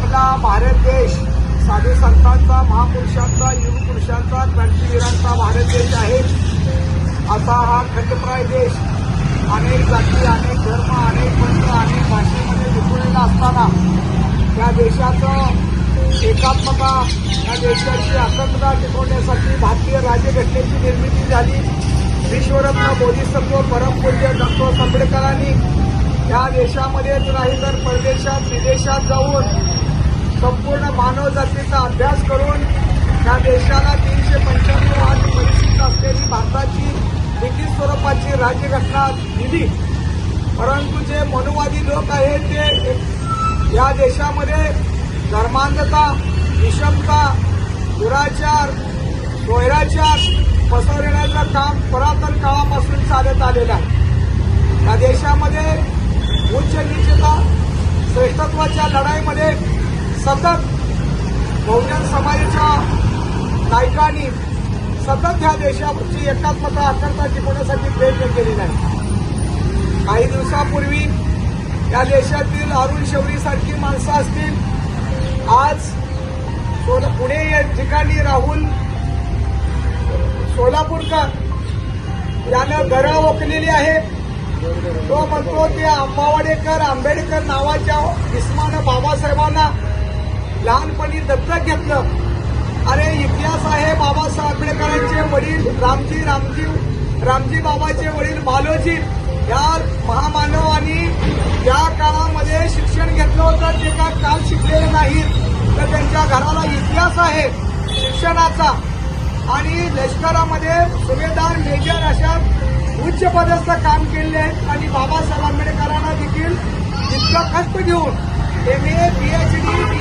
आपला भारत देश साधू संतांचा महापुरुषांचा युग पुरुषांचा क्रांतीवीरांचा भारत देश आहे. असा हा खंडप्राय देश अनेक जाती अनेक धर्म अनेक पंथ अनेक भाषेमध्ये विखुरलेला असताना या देशाचं एकात्मता या देशाची अखंडता टिकवण्यासाठी भारतीय राज्यघटनेची निर्मिती झाली. विश्वरत्न बोधिसत्व परमपूज्य डॉक्टर आंबेडकरांनी या देशामध्येच नाही तर परदेशात विदेशात जाऊन संपूर्ण मानव जातीचा अभ्यास करून या देशाला तीनशे पंच्याण्णव आज परिस्थिती असलेली भारताची ब्रिटिश स्वरूपाची राज्यघटना दिली. परंतु जे मनुवादी लोक आहेत ते या देशामध्ये धर्मांधता विषमता दुराचार स्वैराचार पसरवण्याचं काम पुरातन काळापासून चालत आलेलं आहे. या देशामध्ये उच्च नीचता श्रेष्ठत्वाच्या लढाईमध्ये सतत बहुजन समाजाच्या नायकांनी सतत ह्या देशाची एकात्मता अखंडता टिकवण्यासाठी प्रयत्न केलेला आहे. काही दिवसापूर्वी या देशातील अरुण शौरीसारखी माणसं असतील. आज पुणे या ठिकाणी राहुल सोलापूरकर यानं घरं ओकलेली आहेत. तो म्हणतो ते आंबावडेकर आंबेडकर नावाच्या इस्मानं बाबासाहेबांना लहानपणी दत्तक घेतलं. अरे इतिहास आहे बाबासाहेब आंबेडकरांचे वडील रामजी रामजी रामजी बाबाचे वडील बालोजी या महामानवानी ज्या काळामध्ये शिक्षण घेतलं होतं जे का काल शिकलेले नाहीत. तर त्यांच्या घराला इतिहास आहे शिक्षणाचा आणि लष्करामध्ये सुभेदार मेजर अशा उच्च पदस्थ काम केलेले आहेत आणि बाबासाहेब आंबेडकरांना देखील इतकं कष्ट घेऊन M A P H D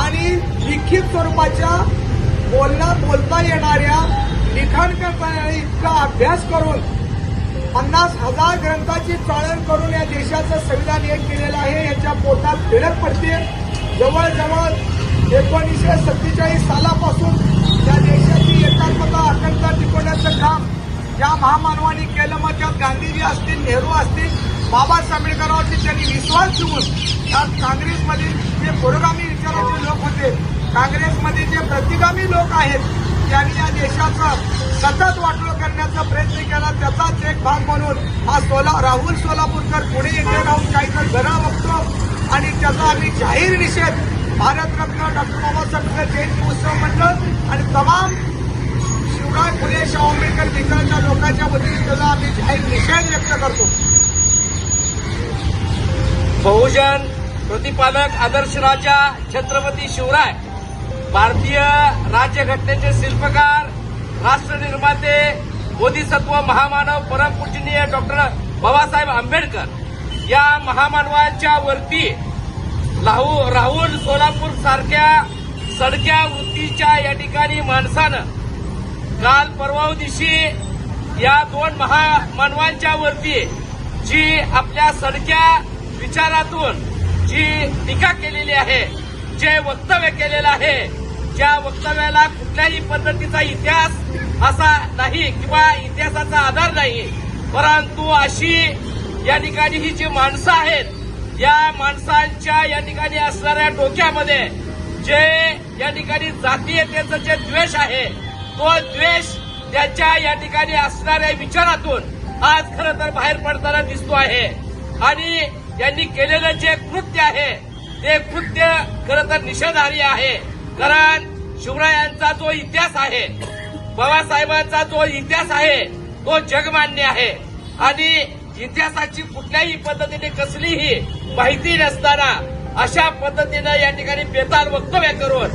आणि लिखित स्वरूपाच्या बोलणं बोलता येणाऱ्या लिखाण करता येणाऱ्या इतका अभ्यास करून पन्नास हजार ग्रंथाची चाळण करून या देशाचं संविधान एक केलेलं आहे याच्या पोटात फिरत पडते. जवळजवळ एकोणीसशे सत्तेचाळीस सालापासून या देशाची एकात्मता अखंडता टिकवण्याचं काम या महामानवाने केलं. मग त्यात गांधीजी असतील नेहरू असतील बाबासाहेब आंबेडकरांवरती त्यांनी विश्वास ठेवून त्यात काँग्रेसमधील जे पुरोगामी विचाराचे लोक होते काँग्रेसमध्ये जे प्रतिगामी लोक आहेत त्यांनी या देशाचा सतत वाटलो करण्याचा प्रयत्न केला. त्याचाच एक भाग म्हणून हा सोला राहुल सोलापूरकर पुणे येथे राहून काहीतरी घरा बघतो आणि त्याचा आम्ही जाहीर निषेध भारतरत्न डॉक्टर बाबासाहेब जयंती उत्सव मंडळ आणि तमाम शिवराय फुले शाह आंबेडकर मित्रांच्या लोकांच्या वतीने त्याचा आम्ही जाहीर निषेध व्यक्त करतो. बहुजन प्रतिपादक आदर्श राजा छत्रपती शिवराय भारतीय राज्यघटनेचे शिल्पकार राष्ट्र निर्माते बोधिसत्व महामानव परमपूजनीय डॉक्टर बाबासाहेब आंबेडकर या महामानवांच्या वरती राहू राहुल सोलापूर सारख्या सडक्या वृत्तीच्या या ठिकाणी माणसानं काल परवा दिवशी या दोन महामानवांच्या वरती जी आपल्या सडक्या विचारातून जी टीका केलेली आहे जे वक्तव्य केलेलं आहे ज्या वक्तव्याला कुठल्याही पद्धतीचा इतिहास असा नाही किंवा इतिहासाचा आधार नाही परंतु अशी या ठिकाणी ही जी माणसं आहेत या माणसांच्या या ठिकाणी असणाऱ्या डोक्यामध्ये जे या ठिकाणी जातीयतेचं जे द्वेष आहे तो द्वेष त्याच्या या ठिकाणी असणाऱ्या विचारातून आज खरं तर बाहेर पडताना दिसतो आहे. आणि यांनी केलेलं जे कृत्य आहे ते कृत्य खरं तर निषेधार्ह आहे. कारण शिवरायांचा जो इतिहास आहे बाबासाहेबांचा जो इतिहास आहे तो जगमान्य आहे. आणि इतिहासाची कुठल्याही पद्धतीने कसलीही माहिती नसताना अशा पद्धतीनं या ठिकाणी बेताल वक्तव्य करून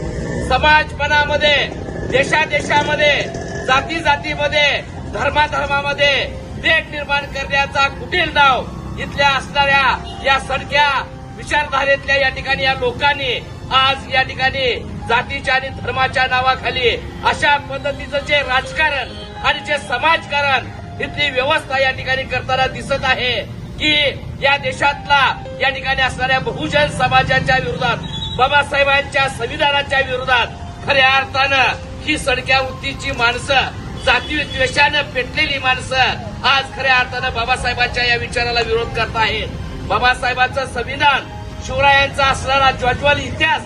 समाजपणामध्ये देशादेशामध्ये जाती जातीमध्ये धर्माधर्मामध्ये देख निर्माण करण्याचा कुटील डाव इथल्या असणाऱ्या या सडक्या विचारधारेतल्या या ठिकाणी या लोकांनी आज या ठिकाणी जातीच्या आणि धर्माच्या नावाखाली अशा पद्धतीचं जे राजकारण आणि जे समाजकारण इथली व्यवस्था या ठिकाणी करताना दिसत आहे की या देशातला या ठिकाणी असणाऱ्या बहुजन समाजाच्या विरोधात बाबासाहेबांच्या संविधानाच्या विरोधात खऱ्या अर्थानं ही सडक्या वृत्तीची माणसं जाती द्वेषानं पेटलेली माणसं आज खऱ्या अर्थानं बाबासाहेबांच्या या विचाराला विरोध करत आहेत बाबासाहेबांचं संविधान शिवरायांचा असणारा ज्वज्वल इतिहास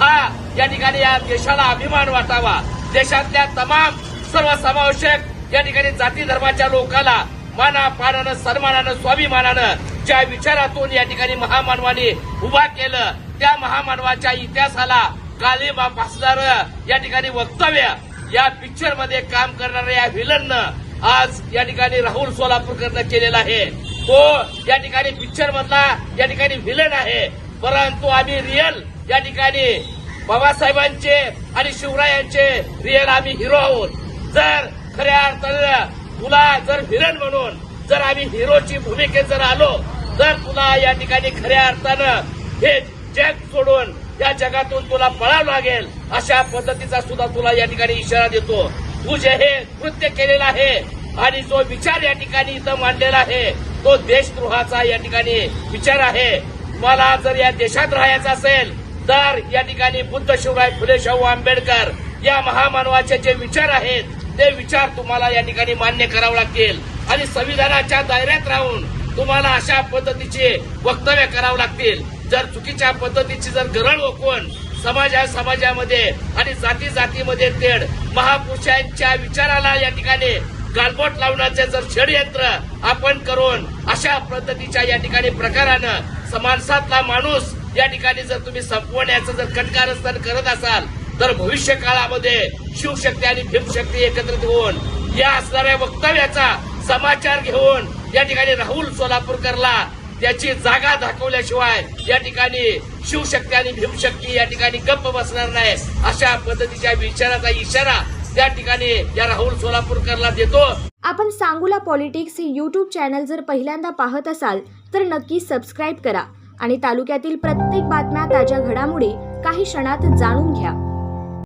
हा या ठिकाणी या देशाला अभिमान वाटावा. देशातल्या तमाम सर्वसमावेशक या ठिकाणी जाती धर्माच्या लोकाला माना पानानं सन्मानानं स्वाभिमानानं ज्या विचारातून या ठिकाणी महामानवाने उभा केलं त्या महामानवाच्या इतिहासाला काळीमा फासणार या ठिकाणी वक्तव्य या पिक्चरमध्ये काम करणाऱ्या या व्हिलननं आज या ठिकाणी राहुल सोलापूरकरनं केलेला आहे. तो या ठिकाणी पिक्चर मधला या ठिकाणी व्हिलन आहे. परंतु आम्ही रिअल या ठिकाणी बाबासाहेबांचे आणि शिवरायांचे रिअल आम्ही हिरो आहोत. जर खऱ्या अर्थानं तुला जर व्हिलन म्हणून जर आम्ही हिरोची भूमिकेत जर आलो तर तुला या ठिकाणी खऱ्या अर्थानं हे जग सोडून या जगातून तुला पळावं लागेल अशा पद्धतीचा सुद्धा तुला या ठिकाणी इशारा देतो. तुझे हे कृत्य केलेलं आहे आणि जो विचार या ठिकाणी इथं मांडलेला आहे तो देशद्रोहाचा या ठिकाणी विचार आहे. मला जर या देशात राहायचं असेल तर या ठिकाणी बुद्ध शिवराय फुले शाहू आंबेडकर या महामानवाचे जे विचार आहेत ते विचार तुम्हाला या ठिकाणी मान्य करावं लागतील. आणि संविधानाच्या दायऱ्यात राहून तुम्हाला अशा पद्धतीचे वक्तव्य करावं लागतील. जर चुकीच्या पद्धतीची जर गरळ ओकवून समाजा समाजामध्ये आणि जाती जातीमध्ये तेढ महापुरुषांच्या विचाराला या ठिकाणी गालबोट लावण्याचे जर षडयंत्र आपण करून अशा पद्धतीच्या या ठिकाणी प्रकारानं समानसातला माणूस या ठिकाणी जर तुम्ही संपवण्याचं जर कटकारस्थान करत असाल तर भविष्य काळामध्ये शिवशक्ती आणि भीमशक्ती एकत्रित होऊन या असणाऱ्या वक्तव्याचा समाचार घेऊन या ठिकाणी राहुल सोलापूरकरला त्याची जागा दाखवल्याशिवाय या ठिकाणी शिवशक्ती आणि भीमशक्ती या ठिकाणी गप्प बसणार नाही. अशा पद्धतीच्या विचाराचा इशारा त्या ठिकाणी या राहुल सोलापूरकरला देतो. आपण सांगूला पॉलिटिक्स हे यूट्यूब चॅनल जर पहिल्यांदा पाहत असाल तर नक्की सबस्क्राईब करा आणि तालुक्यातील प्रत्येक बातम्या ताज्या घडामोडी काही क्षणात जाणून घ्या.